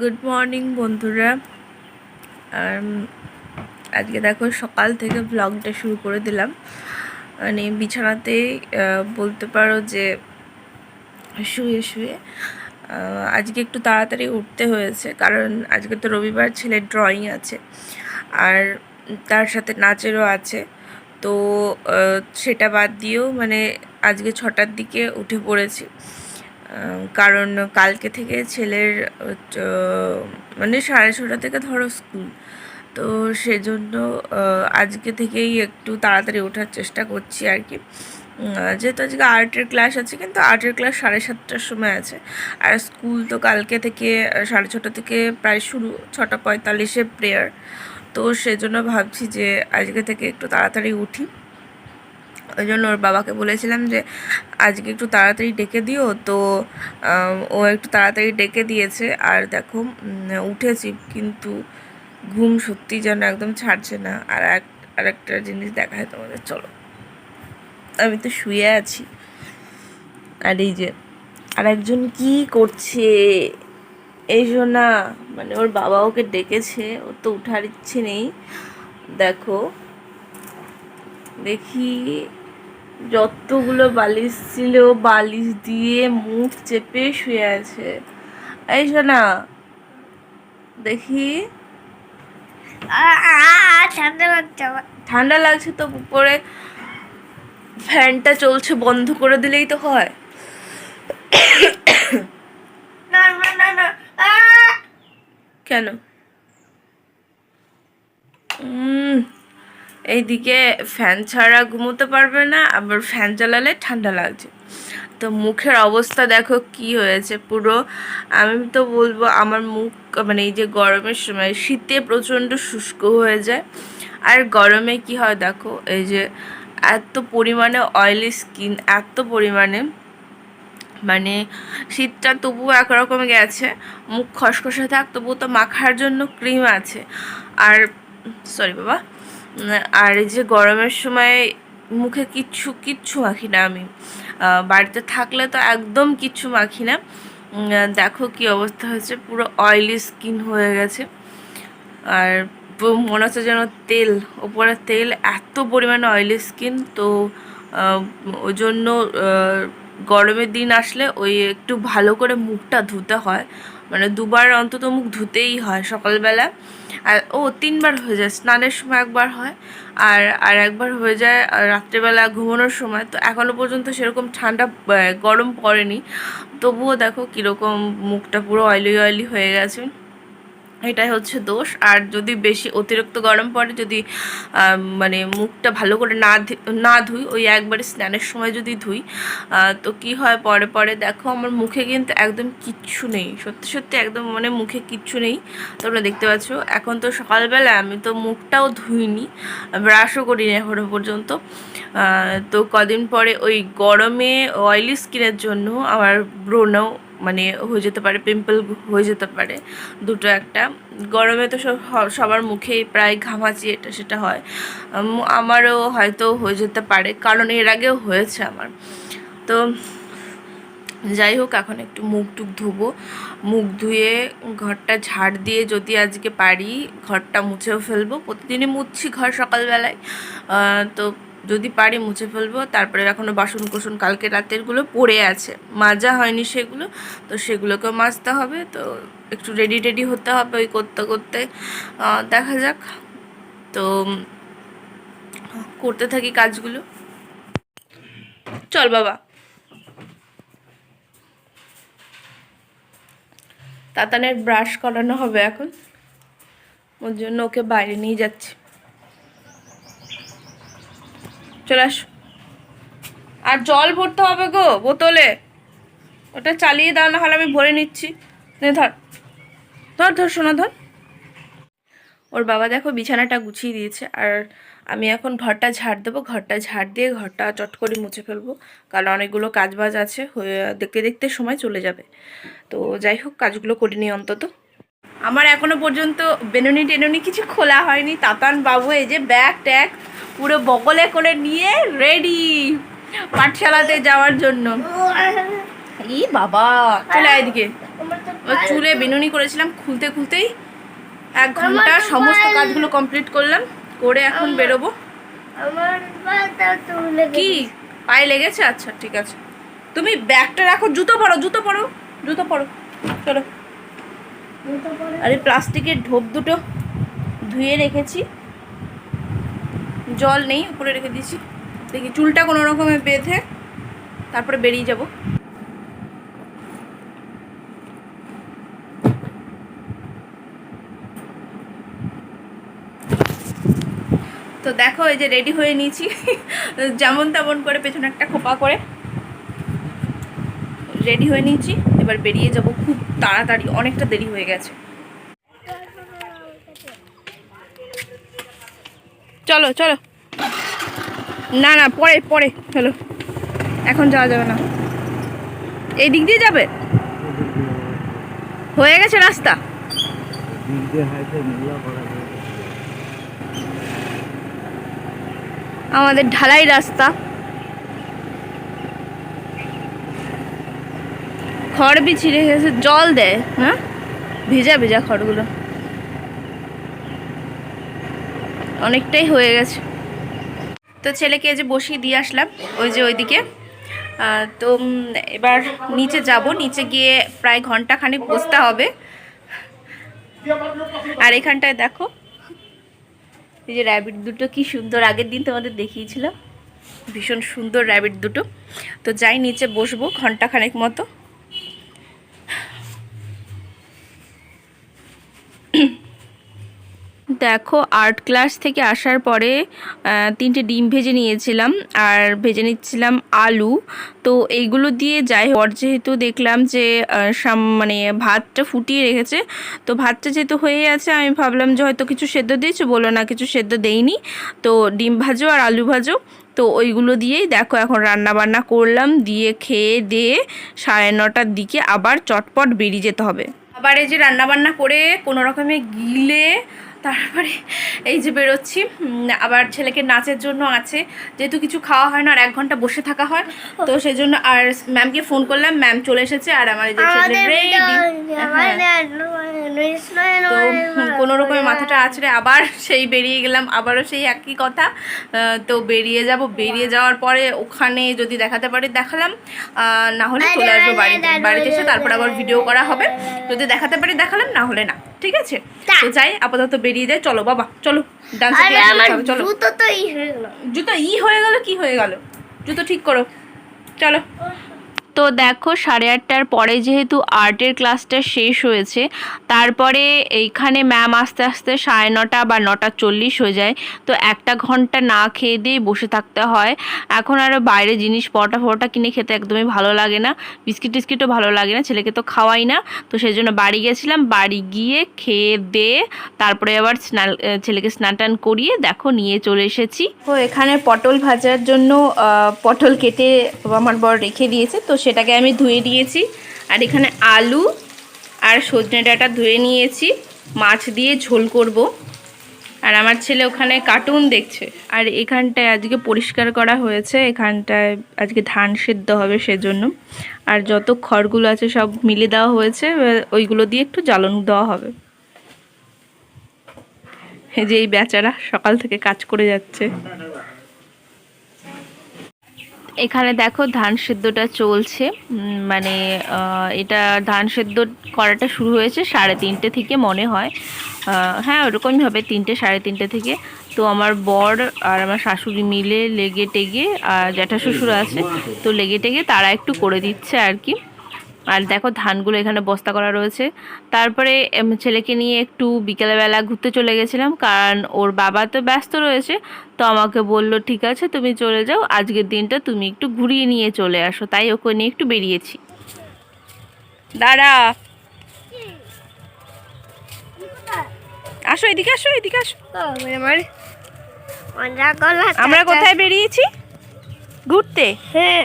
Good morning বন্ধুরা। আর আজকে দেখো সকাল থেকে ব্লগটা শুরু করে দিলাম। মানে বিছানাতেই আহ, বলতে পারো যে শুয়ে শুয়ে আজকে একটু তাড়াতাড়ি উঠতে হয়েছে কারণ আজকে তো রবিবার ছেলের ড্রয়িং আছে। আর তার সাথে নাচেরও আছে। তো সেটা বাদ দিয়েও মানে আজকে ছটার দিকে উঠে পড়েছি। কারণ কালকে থেকে ছেলের মানে সাড়ে ছটা থেকে ধরো স্কুল। তো সেজন্য আজকে থেকেই একটু তাড়াতাড়ি ওঠার চেষ্টা করছি আর কি। যেহেতু আজকে আর্টের ক্লাস আছে, কিন্তু আর্টের ক্লাস সাড়ে সাতটার সময় আছে। আর স্কুল তো কালকে থেকে সাড়ে ছটা থেকে প্রায় শুরু, ছটা পঁয়তাল্লিশে প্রেয়ার। তো সেজন্য ভাবছি যে আজকে থেকে একটু তাড়াতাড়ি উঠি। ওই জন্য ওর বাবাকে বলেছিলাম যে, আজকে একটু তাড়াতাড়ি ডেকে দিও। তো ও একটু তাড়াতাড়ি ডেকে দিয়েছে। আর দেখো উঠেছি কিন্তু ঘুম সত্যি যেন একদম ছাড়ছে না। আর এক আর একটা জিনিস দেখায় তোমাদের, চলো। আমি তো শুয়ে আছি। আর এই যে আর একজন কি করছে? এই না মানে ওর বাবা ওকে ডেকেছে, ওর তো উঠার ইচ্ছে নেই। দেখো, দেখি যতগুলো বালিশ ছিল বালিশ দিয়ে মুখ চেপে শুয়ে আছে। এই শোনা দেখি। ঠান্ডা লাগছে তো উপরে। ফ্যানটা চলছে বন্ধ করে দিলেই তো হয়! কেন? উম, এইদিকে ফ্যান ছাড়া ঘুমোতে পারবে না, আবার ফ্যান চালালে ঠান্ডা লাগছে। তো মুখের অবস্থা দেখো কি হয়েছে পুরো। আমি তো বলব আমার মুখ মানে এই যে গরমের সময় শীতে প্রচণ্ড শুষ্ক হয়ে যায়। আর গরমে কি হয় দেখো, এই যে এত পরিমাণে অয়েলি স্কিন এত পরিমাণে মানে শীতটা তবুও একরকম গেছে। মুখ খসখসে থাক, তবুও তো মাখার জন্য ক্রিম আছে। আর সরি বাবা। আর এই যে গরমের সময় মুখে কিচ্ছু কিচ্ছু মাখি না আমি। বাড়িতে থাকলে তো একদম কিচ্ছু মাখি না। দেখো কি অবস্থা হয়েছে, পুরো অয়েলি স্কিন হয়ে গেছে। আর মনে হচ্ছে যেন তেল, ওপরে তেল, এত পরিমাণে অয়েলি স্কিন তো ওই জন্য গরমের দিন আসলে ওই একটু ভালো করে মুখটা ধুতে হয়। মানে দুবার অন্তত মুখ ধুতেই হয় সকালবেলা। আর ও তিনবার হয়ে যায়, স্নানের সময় একবার হয় আর আর একবার হয়ে যায় রাত্রেবেলা ঘুমানোর সময়। তো এখনও পর্যন্ত সেরকম ঠান্ডা গরম পড়েনি। তবুও দেখো কীরকম মুখটা পুরো অয়েলি অয়েলি হয়ে গেছে। এটাই হচ্ছে দোষ। আর যদি বেশি অতিরিক্ত গরম পড়ে, যদি মানে মুখটা ভালো করে না না ধুই, ওই একবারে স্নানের সময় যদি ধুই তো কি হয় পরে পরে? দেখো, আমার মুখে কিন্তু একদম কিচ্ছু নেই। সত্যি সত্যি একদম মানে মুখে কিচ্ছু নেই। তোমরা দেখতে পাচ্ছ, এখন তো সকালবেলা আমি তো মুখটাও ধুইনি ব্রাশও করিনি এখনও পর্যন্ত। তো কদিন পরে ওই গরমে অয়েলি স্কিনের জন্য আমার ব্রণও মানে হয়ে যেতে পারে পিম্পল হয়ে যেতে পারে। দুটো একটা। গরমে তো সবার মুখেই প্রায় ঘামাচি এটা, সেটা হয়। আমারও হয়তো হয়ে যেতে পারে, কারণ এর আগেও হয়েছে আমার। তো যাই হোক, এখন একটু মুখ টুক ধুবো। মুখ ধুয়ে ঘরটা ঝাড় দিয়ে যদি আজকে পারি, ঘরটা মুছেও ফেলব। প্রতিদিনই মুছছি ঘর সকালবেলায়। তো যদি পারি মুছে ফেলব। তারপরে এখনও বাসন কোসন কালকে রাতেরগুলো পড়ে আছে। মাজা হয়নি সেগুলো, তো সেগুলোকেও মাজতে হবে। তো একটু রেডি টেডি হতে হবে ওই করতে করতে। দেখা যাক। তো করতে থাকি কাজগুলো। চল বাবা। তাতানের ব্রাশ করানো হবে এখন। ওর জন্য ওকে বাইরে নিয়ে যাচ্ছি। চলে আস। আর জল ভরতে হবে গো বোতলে। ওটা চালিয়ে দাও না হলে আমি ভরে নিচ্ছি। ধর। ধর ধর শোনা ধর। ওর বাবা দেখো বিছানাটা গুছিয়ে দিয়েছে, আর আমি এখন ঘরটা ঝাড় দেবো। ঘরটা ঝাড় দিয়ে ঘরটা চট করে মুছে ফেলব, কারণ অনেকগুলো কাজ বাজ আছে দেখতে দেখতে সময় চলে যাবে। তো যাই হোক, কাজগুলো করে নিই অন্তত। আমার এখনও পর্যন্ত বেনুনি টেনুনি কিছু খোলা হয়নি। তাতান বাবু এই যে ব্যাগ, ট্যাগ পুরো বগলে করে নিয়ে রেডি পাঠশালাতে যাওয়ার জন্য। ই বাবা চলে এদিকে। তো চুলে বিনুনি করেছিলাম খুলতে খুলতেই এক ঘণ্টা সমস্ত কাজগুলো কমপ্লিট করলাম করে এখন বেরোবো। কি? পায়ে লেগেছে? আচ্ছা ঠিক আছে। তুমি ব্যাগটা রাখো জুতো পরো জুতো পরো জুতো পরো। চলো। আর এই প্লাস্টিকের ঢোপ দুটো ধুয়ে রেখেছি। জল নেই, উপরে রেখে দিয়েছি। দেখি চুলটা কোনো রকমে বেঁধে তারপরে বেরিয়ে যাব। তো দেখো, এই যে রেডি হয়ে নিয়েছি। যেমন তেমন করে পেছনে একটা খোপা করে রেডি হয়ে নিয়েছি। এবার বেরিয়ে যাব খুব তাড়াতাড়ি, অনেকটা দেরি হয়ে গেছে। চলো চলো। না না, পরে পরে, চলো। এখন যাওয়া যাবে না। এই দিক দিয়ে যাবে? হয়ে গেছে রাস্তা? আমাদের ঢালাই রাস্তা। খড় বিছিয়ে রেখেছে জল দেয় হ্যাঁ? ভেজা ভেজা খড়গুলো। অনেকটাই হয়ে গেছে। তো ছেলেকে যে বসিয়ে দিয়ে আসলাম, ওই যে ওইদিকে। তো এবার নিচে যাব, নিচে গিয়ে প্রায় ঘণ্টা খানিক বসতে হবে। আর এখানটায় দেখো, এই যে র্যাবিট দুটো কি সুন্দর, আগের দিন তোমাদের দেখিয়েছিলাম। ভীষণ সুন্দর র্যাবিট দুটো। তো যাই, নিচে বসবো ঘণ্টা খানেক মতো। দেখো আর্ট ক্লাস থেকে আসার পরে তিনটে ডিম ভেজে নিয়েছিলাম, আর ভেজে নিচ্ছিলাম আলু। তো এইগুলো দিয়ে যাই হোক, যেহেতু দেখলাম যে সাম- মানে ভাতটা ফুটিয়ে রেখেছে, তো ভাতটা যেহেতু হয়ে আছে আমি ভাবলাম যে হয়তো কিছু সেদ্ধ দিয়েছ বলো না কিছু সেদ্ধ দেইনি। তো ডিম ভাজো আর আলু ভাজো, তো ওইগুলো দিয়েই দেখো এখন রান্না বান্না করলাম, দিয়ে খেয়ে দিয়ে সাড়ে নটার দিকে আবার চটপট বেরিয়ে যেতে হবে। আবার এই যে রান্না বান্না করে কোনো রকমে গিলে তারপরে এই যে বেরোচ্ছি। আবার ছেলেকে নাচের জন্য আছে। যেহেতু কিছু খাওয়া হয় না আর এক ঘণ্টা বসে থাকা হয় তো সেই জন্য আর ম্যামকে ফোন করলাম। ম্যাম চলে এসেছে আর আমার এই যে। হ্যাঁ। তো কোনো রকমের মাথাটা আছড়ে আবার সেই বেরিয়ে গেলাম। আবারও সেই একই কথা। তো বেরিয়ে যাব। বেরিয়ে যাওয়ার পরে ওখানে যদি দেখাতে পারি দেখালাম। না হলে চলে আসব বাড়িতে। বাড়িতে এসে তারপর আবার ভিডিও করা হবে। যদি দেখাতে পারি দেখালাম। না হলে না। ঠিক আছে? তো। যাই আপাতত বেরিয়ে যায় চলো বাবা চলো। ডান্স চলো জুতো তো ই হয়ে গেল। জুতো ই হয়ে গেল কি হয়ে গেল? জুতো ঠিক করো। চলো। তো দেখো সাড়ে আটটার পরে যেহেতু আর্টের ক্লাসটা শেষ হয়েছে, তারপরে এইখানে ম্যাম আস্তে আস্তে সাড়ে নটা বা নটা চল্লিশ হয়ে যায়। তো একটা ঘণ্টা না খেয়ে দিয়েই বসে থাকতে হয়। এখন আরও বাইরে জিনিস পরোটা ফরোটা কিনে খেতে একদমই ভালো লাগে না। বিস্কিট টিস্কিটও ভালো লাগে না, ছেলেকে তো খাওয়াই না। তো সেই জন্য বাড়ি গেছিলাম, বাড়ি গিয়ে খেয়ে দিয়ে তারপরে আবার স্নান ছেলেকে স্নান টান করিয়ে দেখো নিয়ে চলে এসেছি। তো এখানে পটল ভাজার জন্য পটল কেটে আমার বর রেখে দিয়েছে। তো সেটাকে আমি ধুয়ে দিয়েছি। আর এখানে আলু আর সজনে ডাঁটা ধুয়ে নিয়েছি। মাছ দিয়ে ঝোল করব। আর আমার ছেলে ওখানে কার্টুন দেখছে। আর এখানটায় আজকে পরিষ্কার করা হয়েছে। এখানটায় আজকে ধান সেদ্ধ হবে সেজন্য। আর যত খড়গুলো আছে সব মিলে দেওয়া হয়েছে। ওইগুলো দিয়ে একটু জ্বালন দেওয়া হবে। এই যে এই বেচারা সকাল থেকে কাজ করে যাচ্ছে। এখানে দেখো ধান সেদ্ধটা চলছে। মানে এটা ধান সেদ্ধ করাটা শুরু হয়েছে সাড়ে তিনটে থেকে মনে হয়। হ্যাঁ ওরকমই হবে, তিনটে, সাড়ে তিনটে থেকে। তো আমার বর আর আমার শাশুড়ি মিলে লেগে টেগে, আর জ্যাঠা শ্বশুর আছে, তো লেগে টেগে তারা একটু করে দিচ্ছে আর কি। আর দেখো ধানগুলো এখানে বস্তা করা রয়েছে। তারপরে ছেলেকে নিয়ে একটু বিকেলবেলা ঘুরতে চলে গেছিলাম কারণ ওর বাবা তো ব্যস্ত রয়েছে। তো আমাকে বলল ঠিক আছে তুমি চলে যাও আজকের দিনটা তুমি একটু ঘুরিয়ে নিয়ে চলে আসো তাই ওকে নিয়ে একটু বেরিয়েছি। দাঁড়া। আসো এদিকে আসো এদিকে আসো। আমার আমরা কোথায় বেরিয়েছি? ঘুরতে? হ্যাঁ।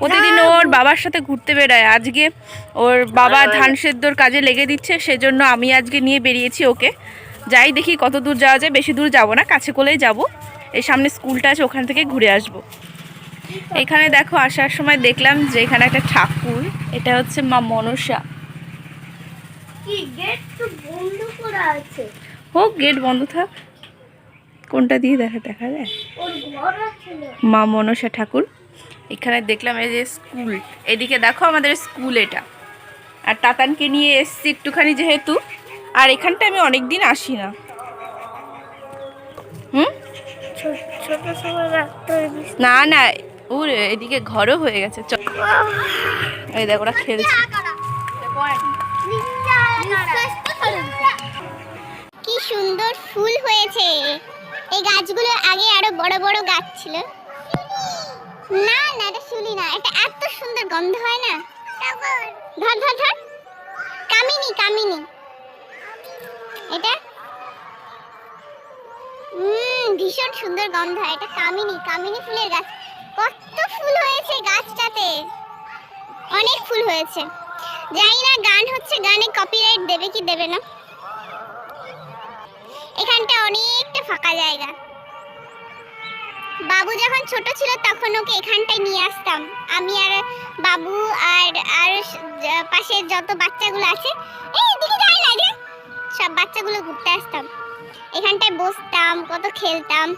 প্রতিদিন ওর বাবার সাথে ঘুরতে বেড়ায়। আজকে ওর বাবা ধান সেদ্ধর কাজে লেগে দিচ্ছে সেজন্য আমি আজকে নিয়ে বেরিয়েছি ওকে। যাই দেখি কত দূর যাওয়া যায় বেশি দূর যাব না কাছে কোলেই যাব। এই সামনে স্কুলটা আছে ওখান থেকে ঘুরে আসব। এখানে দেখো আসার সময় দেখলাম যে এখানে একটা ঠাকুর এটা হচ্ছে মা মনসা। হোক গেট বন্ধ থাক। কোনটা দিয়ে দেখা দেখা যায়? মা মনসা ঠাকুর। এখানে দেখলাম এই যে স্কুল। এদিকে দেখো আমাদের স্কুল এটা। আর তাতানকে নিয়ে এসছি একটুখানি যেহেতু। আর এখানটা আমি অনেক দিন আসি না। হুম? না না, ওর, এদিকে ঘরও হয়ে গেছে। এই দেখ, ওরা খেলছে। কি সুন্দর ফুল হয়েছে। এই গাছগুলো আগে আরও বড় বড় গাছ ছিল। না না, এটা শুলি না। এটা এত সুন্দর গন্ধ হয় না? ধর ধর ধর। কামিনী কামিনী। এটা? হুম ভীষণ সুন্দর গন্ধ হয়। এটা কামিনী কামিনী ফুলের গাছ। কত ফুল হয়েছে গাছটাতে। অনেক ফুল হয়েছে। জানি না, গান হচ্ছে, গানে কপিরাইট দেবে কি দেবে না। এখানটা অনেকটা ফাঁকা জায়গা। বাবু যখন ছোট ছিল তখন ওকে এখানটায় নিয়ে আসতাম। আমি আর বাবু আর আর পাশে পাশের যত বাচ্চাগুলো আছে, এই সব বাচ্চাগুলো ঘুরতে আসতাম। এখানটায় বসতাম, কত খেলতাম।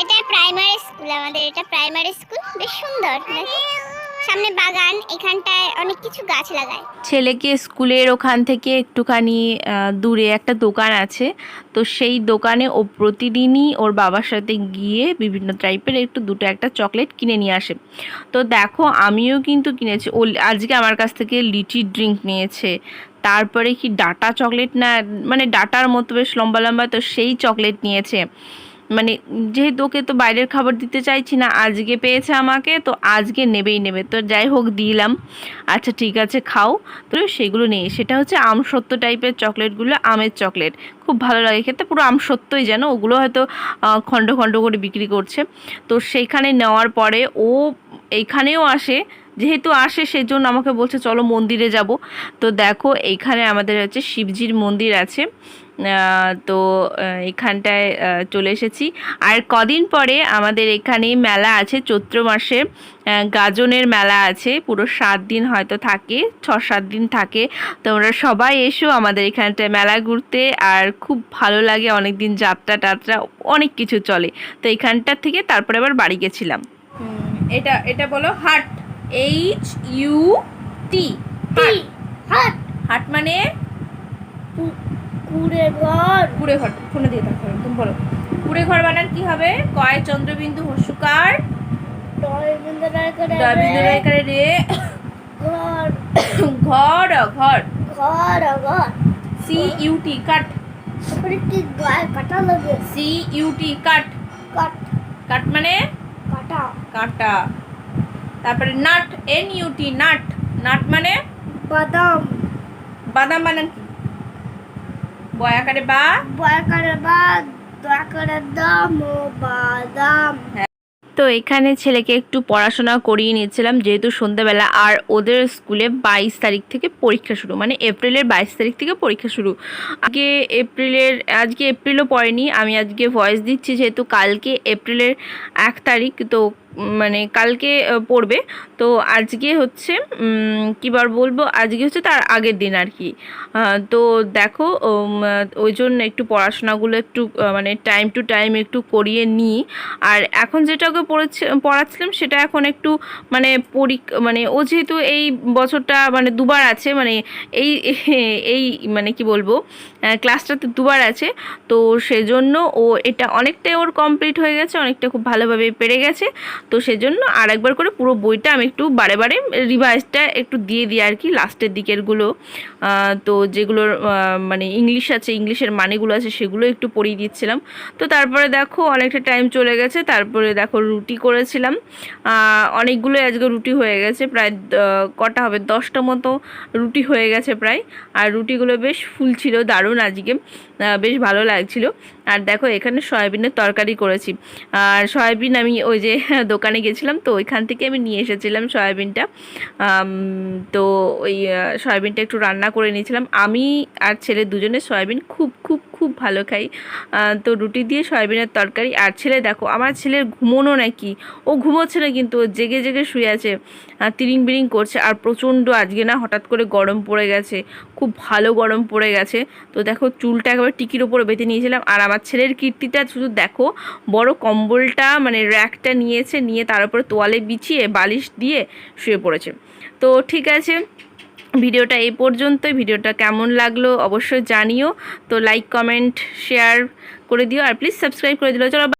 এটা প্রাইমারি স্কুল আমাদের, এটা প্রাইমারি স্কুল বেশ সুন্দর। সামনে বাগান, এখানটায় অনেক কিছু গাছ লাগায়। ছেলেকে স্কুলের ওখান থেকে একটুখানি দূরে একটা দোকান আছে। তো সেই দোকানে ও প্রতিদিনই ওর বাবার সাথে গিয়ে বিভিন্ন টাইপের একটু দুটো একটা চকলেট কিনে নিয়ে আসে। তো দেখো, আমিও কিন্তু কিনেছি। ও আজকে আমার কাছ থেকে লিচি ড্রিঙ্ক নিয়েছে। তারপরে কি ডাটা চকলেট না মানে ডাটার মতো বেশ লম্বা লম্বা, তো সেই চকলেট নিয়েছে। মানে যেহেতু ওকে তো বাইরের খাবার দিতে চাইছি না, আজকে পেয়েছে আমাকে, তো আজকে নেবেই নেবে। তো যাই হোক, দিলাম। আচ্ছা ঠিক আছে, খাও। তো সেগুলো নেই। সেটা হচ্ছে আমসত্ত্ব টাইপের চকলেটগুলো, আমের চকলেট। খুব ভালো লাগে খেতে। পুরো আমসত্ত্বই যেন। ওগুলো হয়তো খণ্ড খণ্ড করে বিক্রি করছে। তো সেইখানে নেওয়ার পরে ও এইখানেও আসে। যেহেতু আসে সেই জন্য আমাকে বলছে, চলো মন্দিরে যাব। তো দেখো, এইখানে আমাদের হচ্ছে শিবজির মন্দির আছে। তো এখানটায় চলে এসেছি। আর কদিন পরে আমাদের এখানে মেলা আছে, চৈত্র মাসে। গাজনের মেলা আছে, পুরো সাত দিন হয়তো থাকে ছ সাত দিন থাকে। তোমরা সবাই এসো আমাদের এখানটায় মেলা ঘুরতে। আর খুব ভালো লাগে অনেক দিন যাত্রা টাত্রা, অনেক কিছু চলে। তো এইখানটার থেকে তারপরে আবার বাড়ি গেছিলাম। এটা এটা বলো, হাট। এইচ ইউ টি হাট। হাট। মানে কুড়ে ঘর কুড়ে ঘর ফোনে দিয়ে হবে তুমি বলো। কুড়ে ঘর বানান কি হবে? কয় চন্দ্রবিন্দু হস্যকার? টয় বিন্দুটার করে রবীন্দ্র রেখারে রে। ঘর। ঘর ঘর। ঘর ঘর। সি কাট তারপরে কি গায়ে কাটা লাগে? সি কাট কাট মানে কাটা। কাটা। তারপরে nut N U T nut. Nut মানে? বাদাম। বাদাম বানান কি? বয়াকারে বা? বয় করে বা দয়া করে দাম ও বাদাম। তো এখানে ছেলেকে একটু পড়াশোনা করিয়ে নিয়েছিলাম যেহেতু সন্ধ্যাবেলা আর ওদের স্কুলে বাইশ তারিখ থেকে পরীক্ষা শুরু মানে এপ্রিলের বাইশ তারিখ থেকে পরীক্ষা শুরু। আজকে এপ্রিলের আজকে এপ্রিলও পড়েনি আমি আজকে ভয়েস দিচ্ছি যেহেতু কালকে এপ্রিলের এক তারিখ তো মানে কালকে পড়বে। তো আজকে হচ্ছে উম, কী বার বলব? আজকে হচ্ছে তার আগের দিন আর কি। তো দেখো ওই জন্য একটু পড়াশোনাগুলো একটু মানে টাইম টু টাইম একটু করিয়ে নিই। আর এখন যেটা ওকে পড়েছে পড়াচ্ছিলাম সেটা এখন একটু মানে পরীক মানে ও যেহেতু এই বছরটা মানে দুবার আছে মানে এই এই মানে কি বলব ক্লাসটাতে দুবার আছে। তো সেজন্য ও এটা অনেকটাই ওর কমপ্লিট হয়ে গেছে অনেকটা খুব ভালোভাবে পেরে গেছে। তো সেজন্য আর একবার করে পুরো বইটা আমি একটু বারে বারে রিভাইজটা একটু দিয়ে দিই আর কি লাস্টের দিকেরগুলো। তো যেগুলোর মানে ইংলিশ আছে ইংলিশের মানেগুলো আছে সেগুলো একটু পড়িয়ে দিচ্ছিলাম। তো তারপরে দেখো অনেকটা টাইম চলে গেছে, তারপরে দেখো রুটি করেছিলাম। অনেকগুলো আজকে রুটি হয়ে গেছে, প্রায় কটা হবে? দশটা মতো রুটি হয়ে গেছে প্রায়। আর রুটিগুলো বেশ ফুল ছিল, দারুণ আজকে। বেশ ভালো লাগছিল। আর দেখো, এখানে সয়াবিনের তরকারি করেছি। আর সয়াবিন আমি ওই যে দোকানে গেছিলাম, তো ওইখান থেকে আমি নিয়ে এসেছিলাম সয়াবিনটা। তো ওই সয়াবিনটা একটু রান্না করে নিয়েছিলাম। আমি আর ছেলে দুজনে সয়াবিন খুব খুব খুব ভালো খাই। তো রুটি দিয়ে সয়াবিনের তরকারি আর ছেলে দেখো, আমার ছেলের ঘুমোনো নাকি? ও ঘুমোচ্ছে না কিন্তু, ও জেগে জেগে শুয়ে আছে। তিরিং বিরিং করছে আর প্রচণ্ড আজকে না হঠাৎ করে গরম পড়ে গেছে। খুব ভালো গরম পড়ে গেছে। তো দেখো চুলটা একেবারে টিকির ওপরে বেঁধে নিয়েছিলাম আর আমার ছেলের কীর্তিটা শুধু দেখো, বড় কম্বলটা মানে র্যাকটা নিয়েছে, নিয়ে তার উপরে তোয়ালে বিছিয়ে বালিশ দিয়ে শুয়ে পড়েছে। তো ঠিক আছে ভিডিওটা এই পর্যন্তই। ভিডিওটা কেমন লাগল অবশ্যই জানিও। তো লাইক কমেন্ট শেয়ার করে দিও। আর প্লিজ সাবস্ক্রাইব করে দিও। চলো